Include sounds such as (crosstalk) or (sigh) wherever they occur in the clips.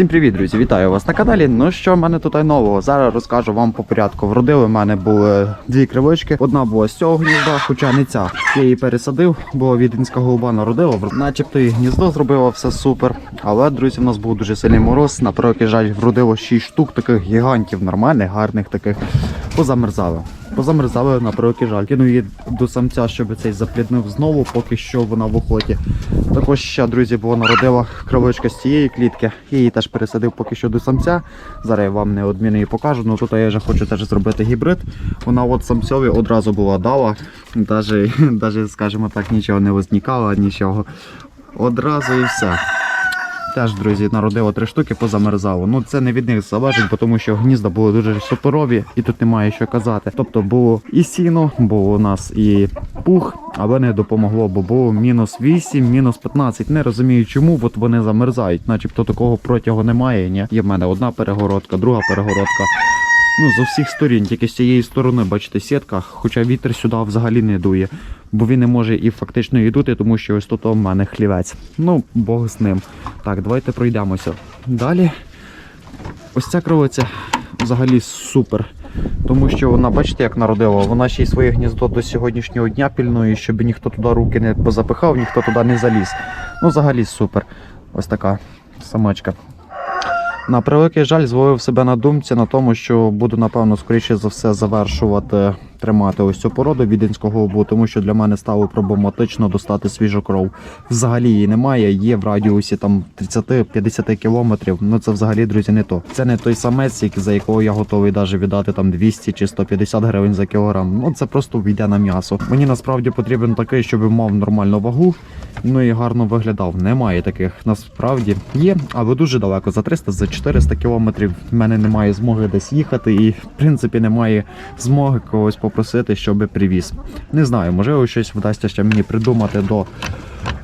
Всім привіт, друзі! Вітаю вас на каналі. Ну що в мене тут нового? Зараз розкажу вам по порядку. Вродили в мене були дві кривички. Одна була з цього гнізда, хоча не ця. Я її пересадив, бо віденська голуба народила. Начебто і гніздо зробила все супер. Але, друзі, в нас був дуже сильний мороз. На превеликий жаль, вродило 6 штук таких гігантів, нормальних, гарних таких. Позамерзали. Позамерзали на превеликий жаль. Кинув її до самця, щоб цей запліднив знову, поки що вона в охоті. Також ще, друзі, була народила кровичка з цієї клітки. Я її теж пересадив поки що до самця. Зараз я вам неодмінно її покажу. Ну тут я вже хочу теж зробити гібрид. Вона от самцьові одразу була дала. Даже, (laughs) скажімо так, нічого не возникало, нічого. Одразу і все. Теж, друзі, народило три штуки, позамерзало. Ну це не від них залежить, тому що гнізда були дуже суперові і тут немає що казати. Тобто було і сіно, було у нас і пух, але не допомогло, бо було мінус 8, мінус 15. Не розумію чому, от вони замерзають, начебто такого протягу немає. Ні? Є в мене одна перегородка, друга перегородка. Ну, з усіх сторін, тільки з цієї сторони, бачите, сітка, хоча вітер сюди взагалі не дує, бо він не може і фактично і дути, тому що ось тут у мене хлівець. Ну, Бог з ним. Так, давайте пройдемося. Далі. Ось ця кровиця взагалі супер. Тому що вона, бачите, як народила, вона ще й своє гніздо до сьогоднішнього дня пільнує, щоб ніхто туди руки не позапихав, ніхто туди не заліз. Ну, взагалі супер. Ось така самочка. На превеликий жаль, зловив себе на думці на тому, що буду, напевно, скоріше за все завершувати тримати ось цю породу віденського голубу, тому що для мене стало проблематично достати свіжу кров. Взагалі її немає, є в радіусі там 30-50 кілометрів. Ну це взагалі, друзі, не то. Це не той самець, за якого я готовий навіть віддати там 200 чи 150 гривень за кілограм. Ну це просто війде на м'ясо. Мені насправді потрібен такий, щоб мав нормальну вагу. Ну і гарно виглядав. Немає таких насправді є, але дуже далеко за 300 за 400 кілометрів. В мене немає змоги десь їхати, і в принципі немає змоги когось попросити, щоб привіз. Не знаю, можливо, щось вдасться ще мені придумати до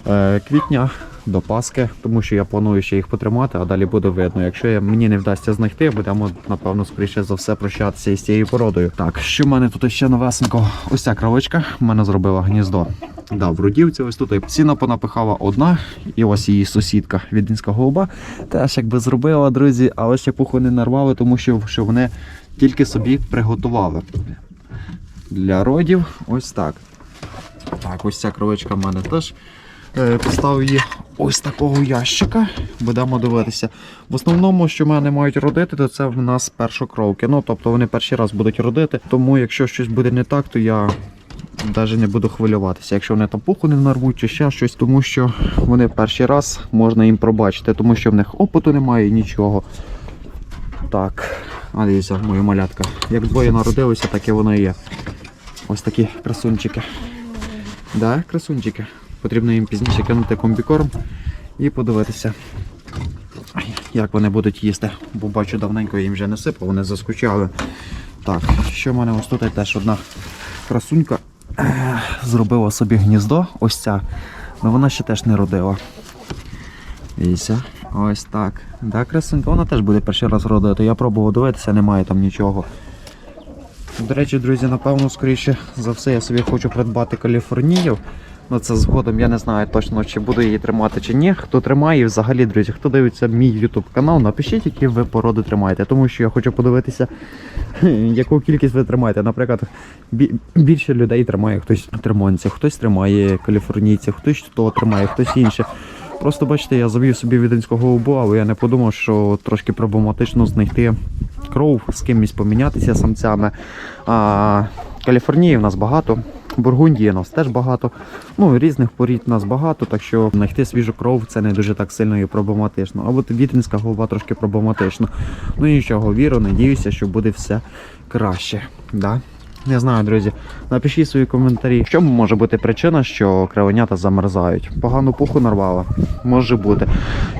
е, квітня. До Паски, тому що я планую ще їх потримати, а далі буде видно. Якщо я, мені не вдасться знайти, будемо напевно скоріше за все прощатися із цією породою. Так, що в мене тут ще новесенько? Ось ця кравичка в мене зробила гніздо. Да, в Рудівці ось тут сіна понапихала одна, і ось її сусідка відінська голуба. Теж якби зробила, друзі, але ще пуху не нарвали, тому що, що вони тільки собі приготували. Для родів ось так. Так, ось ця кровичка в мене теж. Е, Поставив її ось такого ящика. Будемо дивитися. В основному, що мене мають родити, то це в нас першокровки. Ну, тобто вони перший раз будуть родити. Тому якщо щось буде не так, то я навіть не буду хвилюватися, якщо вони там пуху не нарвуть чи ще щось, тому що вони перший раз можна їм пробачити, тому що в них опиту немає і нічого. Так, а дивіться, моя малятка. Як двоє народилися, так і воно і є. Ось такі красунчики. Да, красунчики. Потрібно їм пізніше кинути комбікорм і подивитися, як вони будуть їсти. Бо бачу, давненько їм вже не сипав, вони заскучали. Так, що в мене ось тут теж одна красунька зробила собі гніздо, ось ця. але вона ще теж не родила. Дивіться, ось так. Да, красунька, вона теж буде перший раз родити. Я пробував дивитися, немає там нічого. До речі, друзі, напевно, скоріше за все, я собі хочу придбати каліфорнію. Ну це згодом я не знаю точно, чи буду її тримати чи ні. Хто тримає, взагалі, друзі, хто дивиться мій YouTube канал, напишіть, які ви породи тримаєте, тому що я хочу подивитися, (laughs) яку кількість ви тримаєте. Наприклад, більше людей тримає хтось тримонців, хтось тримає каліфорнійців, хтось то тримає, хтось інше. Просто бачите, я завів собі віденського голубу, але я не подумав, що трошки проблематично знайти кров, з кимось помінятися самцями. А Каліфорнії в нас багато. Бургундії нас теж багато. Ну, різних порід у нас багато, так що знайти свіжу кров це не дуже так сильно і проблематично. А от голова трошки проблематично. Ну нічого, віру, надіюся, що буде все краще. Да? Не знаю, друзі. Напишіть свої коментарі. Чому може бути причина, що кривенята замерзають? Погану пуху нарвала? Може бути.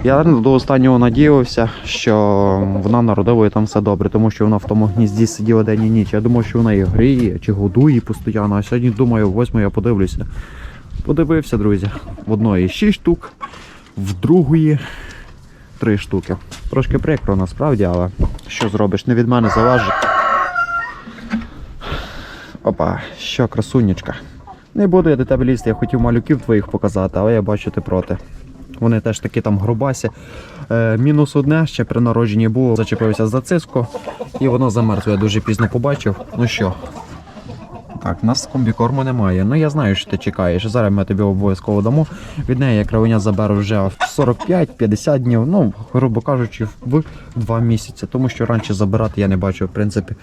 Я до останнього надіявся, що вона народила і там все добре, тому що вона в тому гнізді сиділа день і ніч. Я думав, що вона і гріє чи годує постійно. А сьогодні думаю, восьму я подивлюся. Подивився, друзі. В одної 6 штук, в другої 3 штуки. Трошки прикро насправді, але що зробиш, не від мене залежить. Опа, що красунечка. Не буду я до тебе лізти, я хотів малюків твоїх показати, але я бачу ти проти. Вони теж такі там грубасі. Е, мінус одне, ще при народженні було, зачепився за циску, і воно замерзло. Я дуже пізно побачив. Ну що, так, нас комбікорму немає. Ну я знаю, що ти чекаєш. Зараз ми тобі обов'язково дамо. Від неї я кравеня заберу вже 45-50 днів, ну, грубо кажучи, в 2 місяці. Тому що раніше забирати я не бачу, в принципі,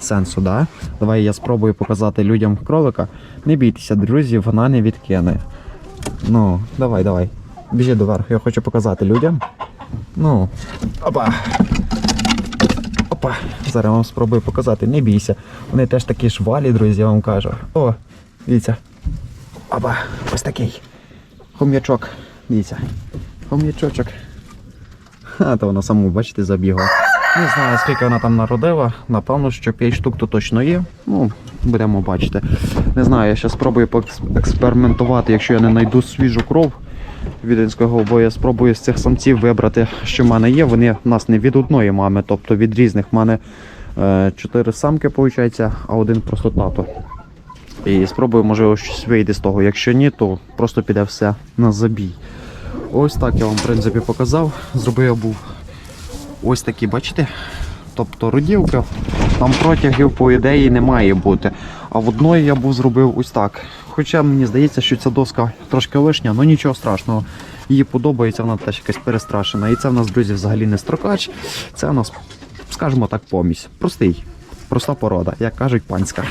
сенсу. Да? Давай я спробую показати людям кролика. Не бійтеся, друзі, вона не відкине. Ну, давай, давай. Біжи доверху, я хочу показати людям. Ну, опа. Опа, зараз вам спробую показати, не бійся. Вони теж такі ж валі, друзі, я вам кажу. О, дивіться. Опа, ось такий. Хом'ячок. Дивіться. Хом'ячочок. А, то вона саму, бачите, забігла. Не знаю, скільки вона там народила. Напевно, що 5 штук то точно є. Ну, будемо бачити. Не знаю, я ще спробую поекспериментувати, якщо я не знайду свіжу кров віденського, бо я спробую з цих самців вибрати, що в мене є. Вони в нас не від одної мами, тобто від різних. В мене е, чотири самки, виходить, а один просто тато. І спробую, можливо, щось вийде з того. Якщо ні, то просто піде все на забій. Ось так я вам, в принципі, показав. Зробив я був ось такі, бачите? Тобто родівка, там протягів, по ідеї, не має бути. А в одної я був зробив ось так. Хоча мені здається, що ця доска трошки лишня, але нічого страшного. Їй подобається, вона теж якась перестрашена. І це в нас, друзі, взагалі не строкач. Це у нас, скажімо так, помість. Простий, проста порода, як кажуть, панська.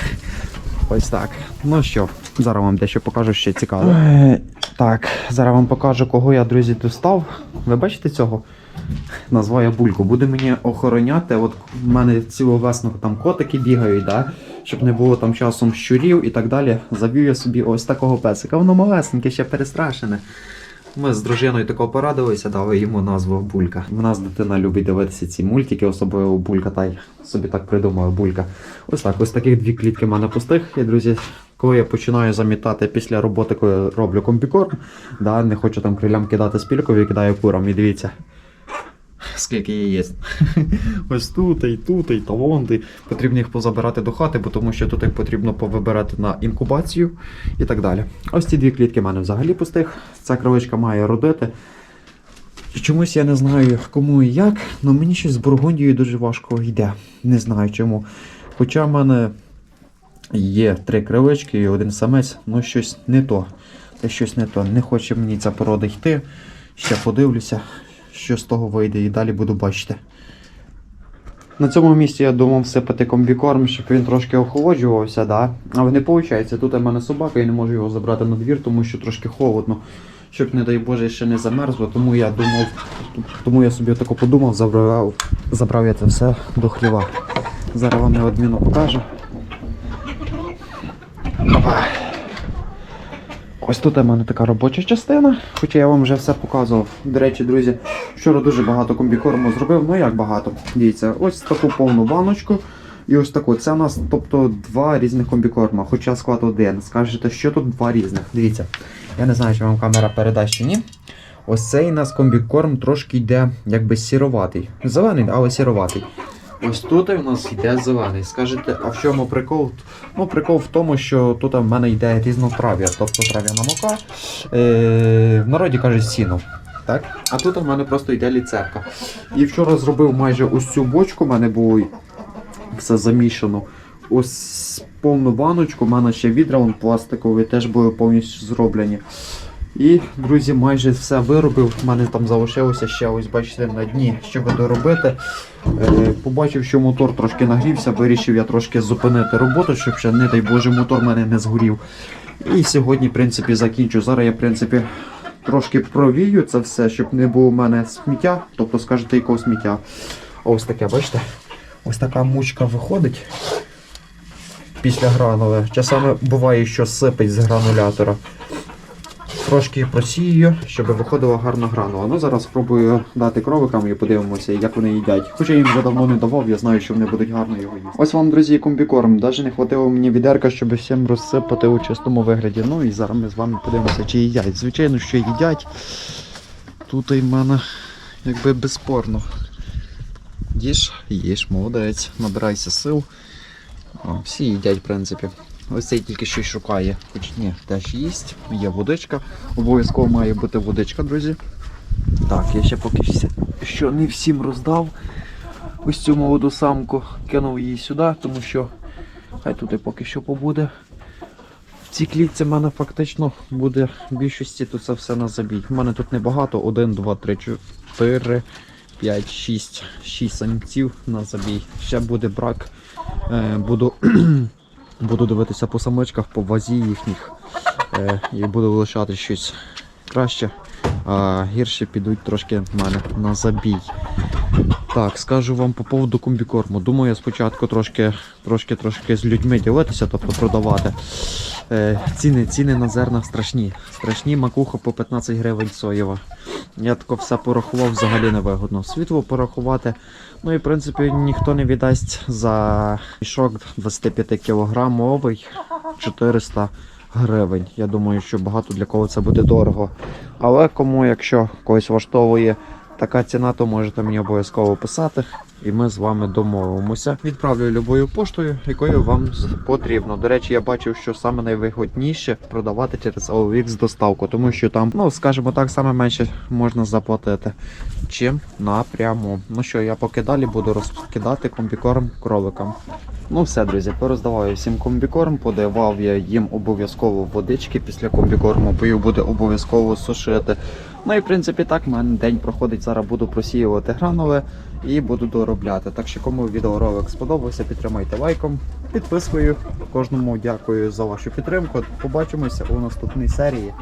Ось так. Ну що, зараз вам дещо покажу ще цікаве. Так, зараз вам покажу, кого я, друзі, достав. Ви бачите цього? Назвав я бульку. Буде мені охороняти. От в мене цілу весну там котики бігають, да? щоб не було там часом щурів і так далі. Заб'ю я собі ось такого песика. Воно малесеньке, ще перестрашене. Ми з дружиною тако порадилися, дали йому назву Булька. В нас дитина любить дивитися ці мультики, особливо Булька, та й собі так придумав Булька. Ось так, ось таких дві клітки в мене пустих. І, друзі, коли я починаю замітати після роботи, коли роблю комбікорм, да, не хочу там крилям кидати спільку, кидаю курам. І дивіться, скільки її є. (laughs) Ось тут, і тут, і талонти. Потрібно їх позабирати до хати, бо тому що тут їх потрібно повибирати на інкубацію і так далі. Ось ці дві клітки в мене взагалі пустих. Ця кровичка має родити. Чомусь я не знаю кому і як, але мені щось з Бургундією дуже важко йде. Не знаю чому. Хоча в мене є три кривички і один самець, ну щось не то. Це щось не то. Не хоче мені ця порода йти. Ще подивлюся, що з того вийде, і далі буду бачити. На цьому місці я думав всипати комбікорм, щоб він трошки охолоджувався, да? але не виходить. Тут у мене собака, я не можу його забрати на двір, тому що трошки холодно. Щоб, не дай Боже, ще не замерзло, тому я думав, тому я собі тако подумав, забрав, забрав я це все до хліва. Зараз вам неодмінно покажу. Опа. Ось тут у мене така робоча частина, хоча я вам вже все показував. До речі, друзі, вчора дуже багато комбікорму зробив. Ну як багато? Дивіться, ось таку повну баночку. І ось таку. Це у нас тобто два різних комбікорма, хоча склад один. Скажете, що тут два різних. Дивіться. Я не знаю, чи вам камера передасть чи ні. Ось цей у нас комбікорм трошки йде якби сіроватий. Зелений, але сіроватий. Ось тут у нас йде зелений. Скажете, а в чому прикол? Ну, прикол в тому, що тут в мене йде різнотрав'я, тобто трав'яна мука. Е, в народі кажуть сіно. Так? А тут у мене просто йде ліцерка. І вчора зробив майже ось цю бочку, в мене було все замішано. Ось повну баночку, у мене ще відра вон пластикові теж були повністю зроблені. І, друзі, майже все виробив. У мене там залишилося ще ось, бачите, на дні, щоб доробити. Е, побачив, що мотор трошки нагрівся, вирішив я трошки зупинити роботу, щоб ще, не дай Боже, мотор в мене не згорів. І сьогодні, в принципі, закінчу. Зараз я, в принципі, трошки провію це все, щоб не було в мене сміття, тобто, скажете, якого сміття. Ось таке, бачите? Ось така мучка виходить після гранули. Часами буває, що сипить з гранулятора. Трошки просію, щоб виходила гарна гранула. Ну зараз спробую дати кровикам і подивимося, як вони їдять. Хоча їм вже давно не давав, я знаю, що вони будуть гарно його їсти. Ось вам, друзі, комбікорм. Навіть не хватило мені відерка, щоб всім розсипати у чистому вигляді. Ну і зараз ми з вами подивимося, чи їдять. Звичайно, що їдять. Тут і в мене якби безспорно. Їж, їж, молодець, набирайся сил. О, всі їдять, в принципі. Ось цей тільки щось шукає. Хоч ні, теж їсть, є водичка. Обов'язково має бути водичка, друзі. Так, я ще поки що не всім роздав. Ось цю молоду самку кинув її сюди, тому що хай тут і поки що побуде. В цій клітці в мене фактично буде в більшості тут це все на забій. У мене тут небагато, 1, 2, 3, 4, 5, 6, 6 самців на забій. Ще буде брак. Е, буду, буду дивитися по самичках, по вазі їхніх. Е, і буду лишати щось краще, а гірші підуть трошки в мене на забій. Так, скажу вам по поводу комбікорму. Думаю, я спочатку трошки, трошки, трошки з людьми ділитися, тобто продавати. Е, ціни, ціни на зерна страшні. Страшні макуха по 15 гривень соєва. Я тако все порахував взагалі невигодно. Світло порахувати. Ну і в принципі ніхто не віддасть за мішок 25 кілограмовий 400 гривень. Я думаю, що багато для кого це буде дорого. Але кому, якщо когось влаштовує така ціна, то можете мені обов'язково писати, і ми з вами домовимося. Відправлю любою поштою, якою вам потрібно. До речі, я бачив, що саме найвигодніше продавати через OLX доставку, тому що там, ну скажімо так, саме менше можна заплатити, чим напряму. Ну що, я поки далі буду розкидати комбікорм кроликам. Ну все, друзі, пороздавав я всім комбікорм, подавав я їм обов'язково водички після комбікорму, їх буде обов'язково сушити. Ну і в принципі так, в мене день проходить. Зараз буду просіювати гранули і буду доробляти. Так що кому відеоролик сподобався, підтримайте лайком, підпискою. Кожному дякую за вашу підтримку. Побачимося у наступній серії.